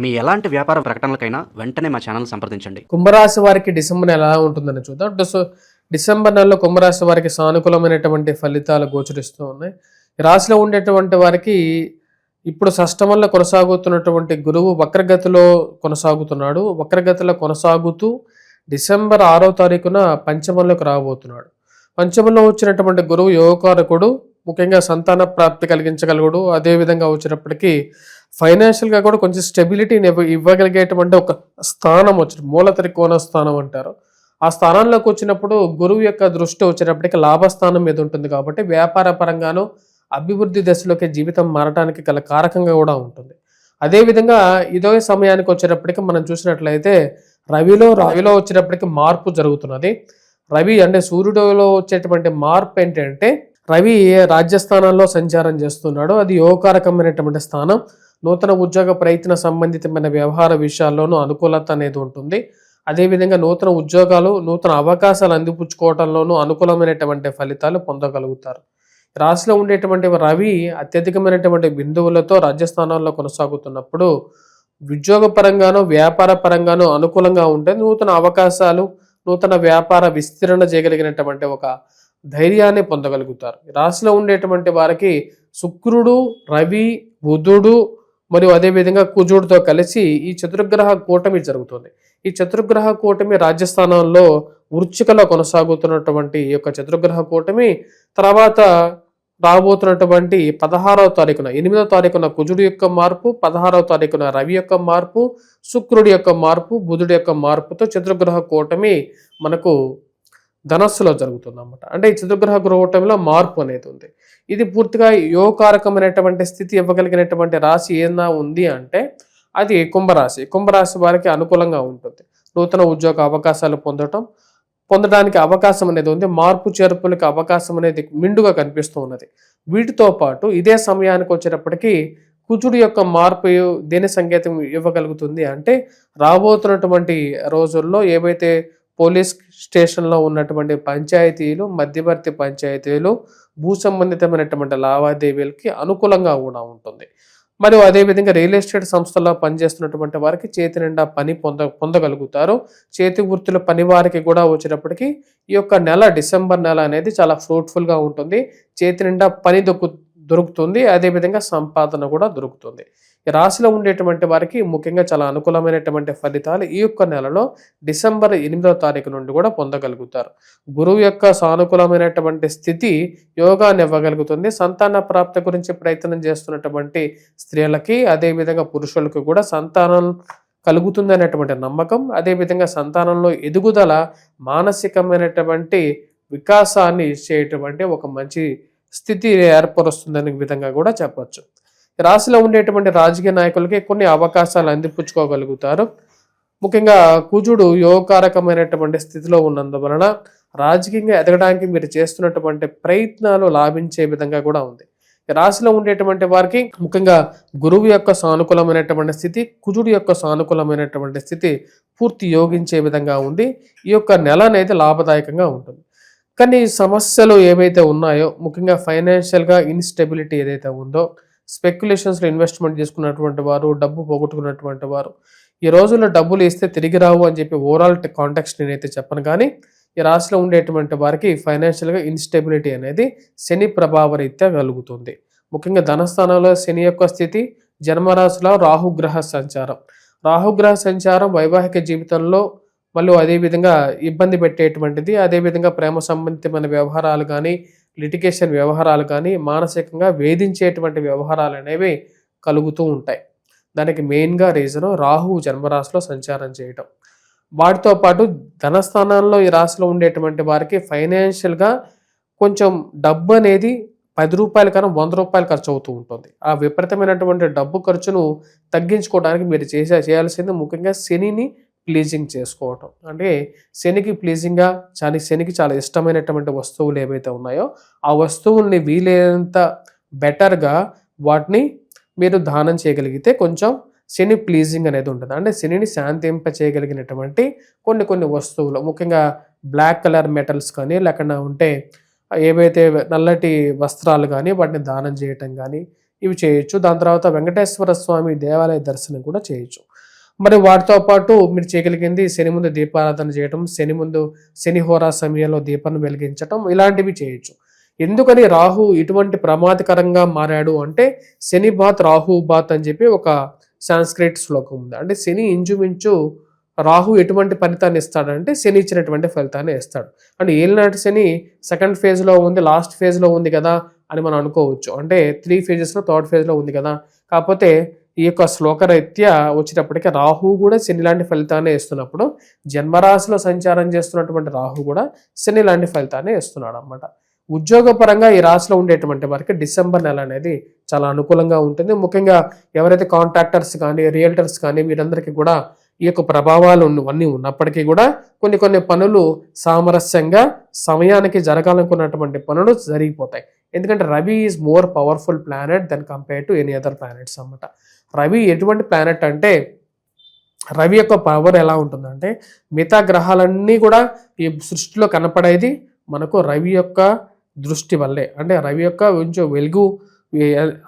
మీ ఎలాంటి వ్యాపార ప్రకటనలకైనా వెంటనే మా ఛానల్ సంప్రదించండి. కుంభరాశి వారికి డిసెంబర్ నెల ఎలా ఉంటుందని చూద్దాం. డిసెంబర్ నెలలో కుంభరాశి వారికి సానుకూలమైనటువంటి ఫలితాలు గోచరిస్తూ ఉన్నాయి. రాశిలో ఉండేటువంటి వారికి ఇప్పుడు సష్టమంలో కొనసాగుతున్నటువంటి గురువు వక్రగతిలో కొనసాగుతున్నాడు. వక్రగతిలో కొనసాగుతూ డిసెంబర్ ఆరో తారీఖున పంచమంలోకి రాబోతున్నాడు. పంచమంలో వచ్చినటువంటి గురువు యోగకారకుడు ముఖ్యంగా సంతాన ప్రాప్తి కలిగించగలుగుడు. అదేవిధంగా వచ్చినప్పటికీ ఫైనాన్షియల్గా కూడా కొంచెం స్టెబిలిటీని ఇవ్వ ఇవ్వగలిగేటువంటి ఒక స్థానం వచ్చింది. మూల త్రికోణ స్థానం అంటారు. ఆ స్థానంలోకి వచ్చినప్పుడు గురువు యొక్క దృష్టి వచ్చినప్పటికీ లాభస్థానం మీద ఉంటుంది కాబట్టి వ్యాపార పరంగాను అభివృద్ధి దశలోకి జీవితం మారడానికి గల కారకంగా కూడా ఉంటుంది. అదేవిధంగా ఇదే సమయానికి వచ్చేటప్పటికి మనం చూసినట్లయితే రవిలో రవిలో వచ్చేటప్పటికి మార్పు జరుగుతున్నది. రవి అంటే సూర్యుడిలో వచ్చేటువంటి మార్పు ఏంటంటే రవి రాజ్యస్థానంలో సంచారం చేస్తున్నాడు అది యోగకారకమైనటువంటి స్థానం. నూతన ఉద్యోగ ప్రయత్న సంబంధితమైన వ్యవహార విషయాల్లోనూ అనుకూలత అనేది ఉంటుంది. అదేవిధంగా నూతన ఉద్యోగాలు నూతన అవకాశాలు అందిపుచ్చుకోవడంలోనూ అనుకూలమైనటువంటి ఫలితాలు పొందగలుగుతారు. రాశిలో ఉండేటువంటి రవి అత్యధికమైనటువంటి బిందువులతో రాజ్యస్థానాల్లో కొనసాగుతున్నప్పుడు ఉద్యోగ పరంగానో వ్యాపార పరంగానో అనుకూలంగా ఉంటే నూతన అవకాశాలు నూతన వ్యాపార విస్తరణ చేయగలిగినటువంటి ఒక ధైర్యాన్ని పొందగలుగుతారు. రాశిలో ఉండేటువంటి వారికి శుక్రుడు రవి బుధుడు మరియు అదేవిధంగా కుజుడితో కలిసి ఈ చతుర్గ్రహ కూటమి జరుగుతుంది. ఈ చతుర్గ్రహ కూటమి రాజస్థానంలో వృచ్చికలో కొనసాగుతున్నటువంటి ఈ యొక్క చతుర్గ్రహ కూటమి తర్వాత రాబోతున్నటువంటి పదహారవ తారీఖున ఎనిమిదవ తారీఖున కుజుడు యొక్క మార్పు పదహారవ తారీఖున రవి యొక్క మార్పు శుక్రుడి యొక్క మార్పు బుధుడి యొక్క మార్పుతో చతుర్గ్రహ కూటమి మనకు ధనస్సులో జరుగుతుందన్నమాట. అంటే ఈ చతుర్గ్రహ కూటమిలో మార్పు అనేది ఉంది. ఇది పూర్తిగా యోగకారకమైనటువంటి స్థితి ఇవ్వగలిగినటువంటి రాశి ఏదైనా ఉంది అంటే అది కుంభరాశి. కుంభరాశి వారికి అనుకూలంగా ఉంటుంది. నూతన ఉద్యోగ అవకాశాలు పొందటం పొందడానికి అవకాశం అనేది ఉంది. మార్పు చేర్పులకు అవకాశం అనేది మిండుగా కనిపిస్తూ ఉన్నది. వీటితో పాటు ఇదే సమయానికి వచ్చేటప్పటికీ కుజుడు యొక్క మార్పు దేని సంకేతం ఇవ్వగలుగుతుంది అంటే రాబోతున్నటువంటి రోజుల్లో ఏవైతే పోలీస్ స్టేషన్లో ఉన్నటువంటి పంచాయతీలు మధ్యవర్తి పంచాయతీలు భూ సంబంధితమైనటువంటి లావాదేవీలకి అనుకూలంగా కూడా ఉంటుంది. మరియు అదేవిధంగా రియల్ ఎస్టేట్ సంస్థల్లో పనిచేస్తున్నటువంటి వారికి చేతి నిండా పని పొంద పొందగలుగుతారు. చేతి వృత్తుల పని వారికి కూడా వచ్చేటప్పటికి ఈ యొక్క నెల డిసెంబర్ నెల అనేది చాలా ఫ్రూట్ఫుల్గా ఉంటుంది. చేతి నిండా పని దొక్కు దొరుకుతుంది. అదేవిధంగా సంపాదన కూడా దొరుకుతుంది. రాశిలో ఉండేటువంటి వారికి ముఖ్యంగా చాలా అనుకూలమైనటువంటి ఫలితాలు ఈ యొక్క నెలలో డిసెంబర్ ఎనిమిదవ తారీఖు నుండి కూడా పొందగలుగుతారు. గురువు యొక్క సానుకూలమైనటువంటి స్థితి యోగాన్ని ఇవ్వగలుగుతుంది. సంతాన ప్రాప్తి గురించి ప్రయత్నం చేస్తున్నటువంటి స్త్రీలకి అదేవిధంగా పురుషులకు కూడా సంతానం కలుగుతుంది అనేటువంటి నమ్మకం అదేవిధంగా సంతానంలో ఎదుగుదల మానసికమైనటువంటి వికాసాన్ని ఇచ్చేటువంటి ఒక మంచి స్థితి ఏర్పరుస్తుందనే విధంగా కూడా చెప్పచ్చు. రాశిలో ఉండేటువంటి రాజకీయ నాయకులకి కొన్ని అవకాశాలు అందిపుచ్చుకోగలుగుతారు. ముఖ్యంగా కుజుడు యోగకారకమైనటువంటి స్థితిలో ఉన్నందువలన రాజకీయంగా ఎదగడానికి మీరు చేస్తున్నటువంటి ప్రయత్నాలు లాభించే విధంగా కూడా ఉంది. రాశిలో ఉండేటువంటి వారికి ముఖ్యంగా గురువు యొక్క సానుకూలమైనటువంటి స్థితి కుజుడు యొక్క సానుకూలమైనటువంటి స్థితి పూర్తి యోగించే విధంగా ఉంది. ఈ యొక్క నెల అనేది లాభదాయకంగా ఉంటుంది. కానీ సమస్యలు ఏవైతే ఉన్నాయో ముఖ్యంగా ఫైనాన్షియల్గా ఇన్స్టెబిలిటీ ఏదైతే ఉందో స్పెక్యులేషన్స్లో ఇన్వెస్ట్మెంట్ చేసుకున్నటువంటి వారు డబ్బు పోగొట్టుకున్నటువంటి వారు. ఈ రోజుల్లో డబ్బులు ఇస్తే తిరిగి రావు అని చెప్పి ఓవరాల్ కాంటాక్ట్స్ నేనైతే చెప్పను. కానీ ఈ రాశిలో ఉండేటువంటి వారికి ఫైనాన్షియల్గా ఇన్స్టెబిలిటీ అనేది శని ప్రభావరీత్యా కలుగుతుంది. ముఖ్యంగా ధనస్థానంలో శని యొక్క స్థితి జన్మరాశిలో రాహుగ్రహ సంచారం. రాహుగ్రహ సంచారం వైవాహిక జీవితంలో మళ్ళీ అదేవిధంగా ఇబ్బంది పెట్టేటువంటిది అదేవిధంగా ప్రేమ సంబంధితమైన వ్యవహారాలు కానీ లిటిగేషన్ వ్యవహారాలు కానీ మానసికంగా వేధించేటువంటి వ్యవహారాలు అనేవి కలుగుతూ ఉంటాయి. దానికి మెయిన్గా రీజను రాహువు జన్మరాశిలో సంచారం చేయటం. వాటితో పాటు ధనస్థానంలో ఈ రాశిలో ఉండేటువంటి వారికి ఫైనాన్షియల్గా కొంచెం డబ్బు అనేది పది రూపాయల కన్నా వంద రూపాయలు ఖర్చు అవుతూ ఉంటుంది. ఆ విపరీతమైనటువంటి డబ్బు ఖర్చును తగ్గించుకోవడానికి మీరు చేసే చేయాల్సింది ముఖ్యంగా శనిని ప్లీజింగ్ చేసుకోవటం. అంటే శనికి ప్లీజింగ్గా చాలా శనికి చాలా ఇష్టమైనటువంటి వస్తువులు ఏవైతే ఉన్నాయో ఆ వస్తువుల్ని వీలైనంత బెటర్గా వాటిని మీరు దానం చేయగలిగితే కొంచెం శని ప్లీజింగ్ అనేది ఉంటుంది. అంటే శనిని శాంతింప చేయగలిగినటువంటి కొన్ని కొన్ని వస్తువులు ముఖ్యంగా బ్లాక్ కలర్ మెటల్స్ కానీ లేకుండా ఉంటే ఏవైతే నల్లటి వస్త్రాలు కానీ వాటిని దానం చేయటం కానీ ఇవి చేయొచ్చు. దాని తర్వాత వెంకటేశ్వర స్వామి దేవాలయ దర్శనం కూడా చేయొచ్చు. మరి వాటితో పాటు మీరు చేయగలిగింది శని ముందు దీపారాధన చేయటం శని ముందు శని హోరా సమయంలో దీపాన్ని వెలిగించటం ఇలాంటివి చేయొచ్చు. ఎందుకని రాహు ఇటువంటి ప్రమాదకరంగా మారాడు అంటే శని బాత్ రాహు బాత్ అని చెప్పి ఒక సాంస్క్రిట్ శ్లోకం ఉంది. అంటే శని ఇంచుమించు రాహు ఎటువంటి ఫలితాన్ని ఇస్తాడంటే శని ఇచ్చినటువంటి ఫలితాన్ని ఇస్తాడు. అంటే ఏలినాటి శని సెకండ్ ఫేజ్లో ఉంది లాస్ట్ ఫేజ్లో ఉంది కదా అని మనం అనుకోవచ్చు. అంటే త్రీ ఫేజెస్లో థర్డ్ ఫేజ్లో ఉంది కదా. కాకపోతే ఈ యొక్క శ్లోకరీత్యా వచ్చేటప్పటికీ రాహు కూడా శని లాంటి ఫలితాన్ని ఇస్తున్నప్పుడు జన్మరాశిలో సంచారం చేస్తున్నటువంటి రాహు కూడా శని లాంటి ఫలితాన్ని ఇస్తున్నాడు అనమాట ఉద్యోగపరంగా ఈ రాశిలో ఉండేటువంటి వారికి డిసెంబర్ నెల అనేది చాలా అనుకూలంగా ఉంటుంది. ముఖ్యంగా ఎవరైతే కాంట్రాక్టర్స్ కానీ రియల్టర్స్ కానీ వీరందరికీ కూడా ఈ యొక్క ప్రభావాలు అన్నీ ఉన్నప్పటికీ కూడా కొన్ని కొన్ని పనులు సామరస్యంగా సమయానికి జరగాలనుకున్నటువంటి పనులు జరిగిపోతాయి. ఎందుకంటే Ravi is more powerful planet than compare to any other planets అన్నమాట. రవి ఎటువంటి ప్లానెట్ అంటే రవి యొక్క పవర్ ఎలా ఉంటుందంటే మిగతా గ్రహాలన్నీ కూడా ఈ సృష్టిలో కనపడేది మనకు రవి యొక్క దృష్టి వల్లే. అంటే రవి యొక్క కొంచెం వెలుగు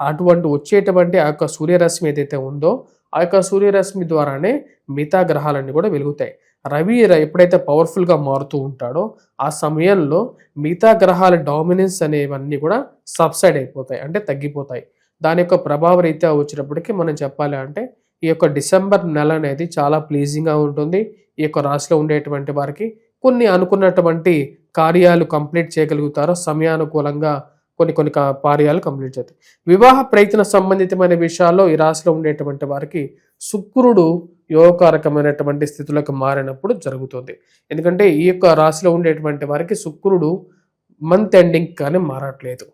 అటువంటి వచ్చేటువంటి ఆ యొక్క సూర్యరశ్మి ఏదైతే ఉందో ఆ యొక్క సూర్యరశ్మి ద్వారానే మిగతా గ్రహాలన్నీ కూడా వెలుగుతాయి. రవి ఎప్పుడైతే పవర్ఫుల్గా మారుతూ ఉంటాడో ఆ సమయంలో మిగతా గ్రహాల డామినెన్స్ అనేవన్నీ కూడా సబ్సైడ్ అయిపోతాయి అంటే తగ్గిపోతాయి. దాని యొక్క ప్రభావ రీత్యా వచ్చినప్పటికీ మనం చెప్పాలి అంటే ఈ యొక్క డిసెంబర్ నెల అనేది చాలా ప్లీజింగ్గా ఉంటుంది. ఈ యొక్క రాశిలో ఉండేటువంటి వారికి కొన్ని అనుకున్నటువంటి కార్యాలు కంప్లీట్ చేయగలుగుతారో సమయానుకూలంగా కొన్ని కొన్ని కార్యాలు కంప్లీట్ చేస్తాయి వివాహ ప్రయత్న సంబంధితమైన విషయాల్లో ఈ రాశిలో ఉండేటువంటి వారికి శుక్రుడు యోగకారకమైనటువంటి స్థితులకు మారినప్పుడు జరుగుతుంది. ఎందుకంటే ఈ యొక్క రాశిలో ఉండేటువంటి వారికి శుక్రుడు మంత్ ఎండింగ్ కానీ మారట్లేదు.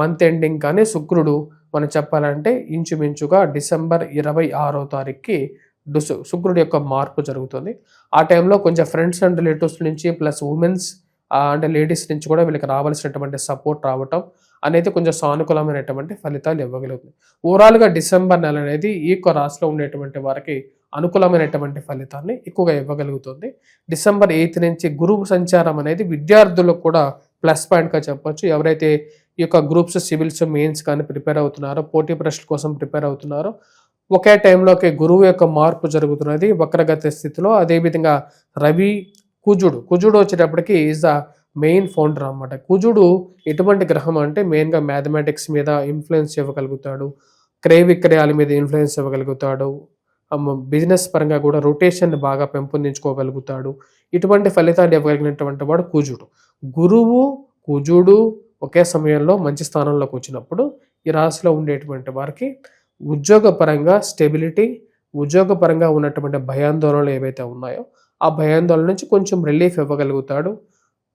మంత్ ఎండింగ్ కానీ శుక్రుడు మనం చెప్పాలంటే ఇంచుమించుగా డిసెంబర్ ఇరవై ఆరో తారీఖుకి డుసు శుక్రుడి యొక్క మార్పు జరుగుతుంది. ఆ టైంలో కొంచెం ఫ్రెండ్స్ అండ్ రిలేటివ్స్ నుంచి ప్లస్ ఉమెన్స్ అంటే లేడీస్ నుంచి కూడా వీళ్ళకి రావాల్సినటువంటి సపోర్ట్ రావటం అనేది కొంచెం సానుకూలమైనటువంటి ఫలితాలు ఇవ్వగలుగుతుంది. ఓవరాల్గా డిసెంబర్ నెల అనేది ఈ యొక్క రాశిలో ఉండేటువంటి వారికి అనుకూలమైనటువంటి ఫలితాన్ని ఎక్కువగా ఇవ్వగలుగుతుంది. డిసెంబర్ ఎయిత్ నుంచి గురువు సంచారం అనేది విద్యార్థులకు కూడా ప్లస్ పాయింట్గా చెప్పొచ్చు. ఎవరైతే ఈ యొక్క గ్రూప్స్ సివిల్స్ మెయిన్స్ కానీ ప్రిపేర్ అవుతున్నారో పోటీ ప్రశ్నల కోసం ప్రిపేర్ అవుతున్నారో ఒకే టైంలోకి గురువు యొక్క మార్పు జరుగుతున్నది వక్రగతి స్థితిలో. అదేవిధంగా రవి కుజుడు కుజుడు వచ్చేటప్పటికి ఈజ్ ద మెయిన్ ఫౌండర్ అనమాట కుజుడు ఎటువంటి గ్రహం అంటే మెయిన్గా మ్యాథమెటిక్స్ మీద ఇన్ఫ్లుయెన్స్ ఇవ్వగలుగుతాడు క్రయ విక్రయాల మీద ఇన్ఫ్లుయెన్స్ ఇవ్వగలుగుతాడు బిజినెస్ పరంగా కూడా రొటేషన్ బాగా పెంపొందించుకోగలుగుతాడు. ఇటువంటి ఫలితాలు ఇవ్వగలిగినటువంటి వాడు కుజుడు. గురువు కుజుడు ఒకే సమయంలో మంచి స్థానంలోకి వచ్చినప్పుడు ఈ రాశిలో ఉండేటువంటి వారికి ఉద్యోగపరంగా స్టెబిలిటీ ఉద్యోగపరంగా ఉన్నటువంటి భయాందోళనలు ఏవైతే ఉన్నాయో ఆ భయాందోళన నుంచి కొంచెం రిలీఫ్ ఇవ్వగలుగుతాడు.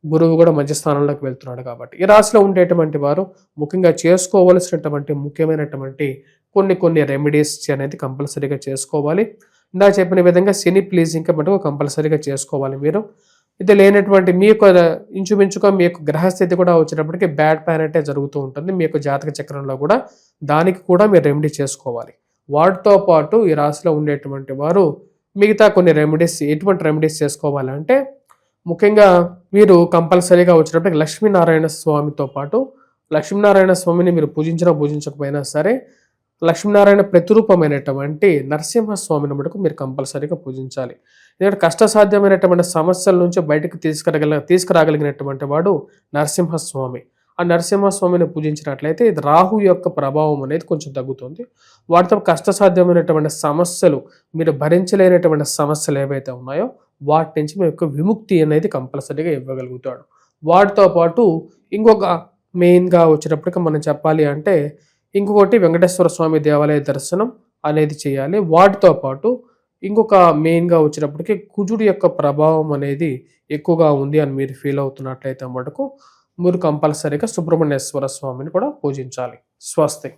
గురువు కూడా మంచి స్థానంలోకి వెళ్తున్నాడు కాబట్టి. ఈ రాశిలో ఉండేటువంటి వారు ముఖ్యంగా చేసుకోవలసినటువంటి ముఖ్యమైనటువంటి కొన్ని కొన్ని రెమెడీస్ అనేది కంపల్సరీగా చేసుకోవాలి. ఇందా చెప్పిన విధంగా సినీ ప్లీజింగ్ మటుకు కంపల్సరీగా చేసుకోవాలి మీరు. ఇది లేనటువంటి మీ యొక్క ఇంచుమించుగా మీ యొక్క గ్రహస్థితి కూడా వచ్చినప్పటికీ బ్యాడ్ ప్లానెటే జరుగుతూ ఉంటుంది. మీ యొక్క జాతక చక్రంలో కూడా దానికి కూడా మీరు రెమెడీ చేసుకోవాలి. వాటితో పాటు ఈ రాశిలో ఉండేటువంటి వారు మిగతా కొన్ని రెమెడీస్ ఎటువంటి రెమెడీస్ చేసుకోవాలంటే ముఖ్యంగా మీరు కంపల్సరీగా వచ్చినప్పటికీ లక్ష్మీనారాయణ స్వామితో పాటు లక్ష్మీనారాయణ స్వామిని మీరు పూజించినా పూజించకపోయినా సరే లక్ష్మీనారాయణ ప్రతిరూపమైనటువంటి నరసింహస్వామిని మటుకు మీరు కంపల్సరీగా పూజించాలి. ఎందుకంటే కష్టసాధ్యమైనటువంటి సమస్యల నుంచి బయటకు తీసుకురాగల తీసుకురాగలిగినటువంటి వాడు నరసింహస్వామి. ఆ నరసింహస్వామిని పూజించినట్లయితే ఇది రాహు యొక్క ప్రభావం అనేది కొంచెం తగ్గుతుంది. వాటితో కష్టసాధ్యమైనటువంటి సమస్యలు మీరు భరించలేనటువంటి సమస్యలు ఏవైతే ఉన్నాయో వాటి నుంచి మీ యొక్క విముక్తి అనేది కంపల్సరీగా ఇవ్వగలుగుతాడు. వాటితో పాటు ఇంకొక మెయిన్గా వచ్చినప్పటికీ మనం చెప్పాలి అంటే ఇంకొకటి వెంకటేశ్వర స్వామి దేవాలయ దర్శనం అనేది చేయాలి. వాటితో పాటు ఇంకొక మెయిన్గా వచ్చినప్పటికీ కుజుడు యొక్క ప్రభావం అనేది ఎక్కువగా ఉంది అని మీరు ఫీల్ అవుతున్నట్లయితే మటుకు మీరు కంపల్సరీగా సుబ్రహ్మణ్యేశ్వర స్వామిని కూడా పూజించాలి. స్వస్తి.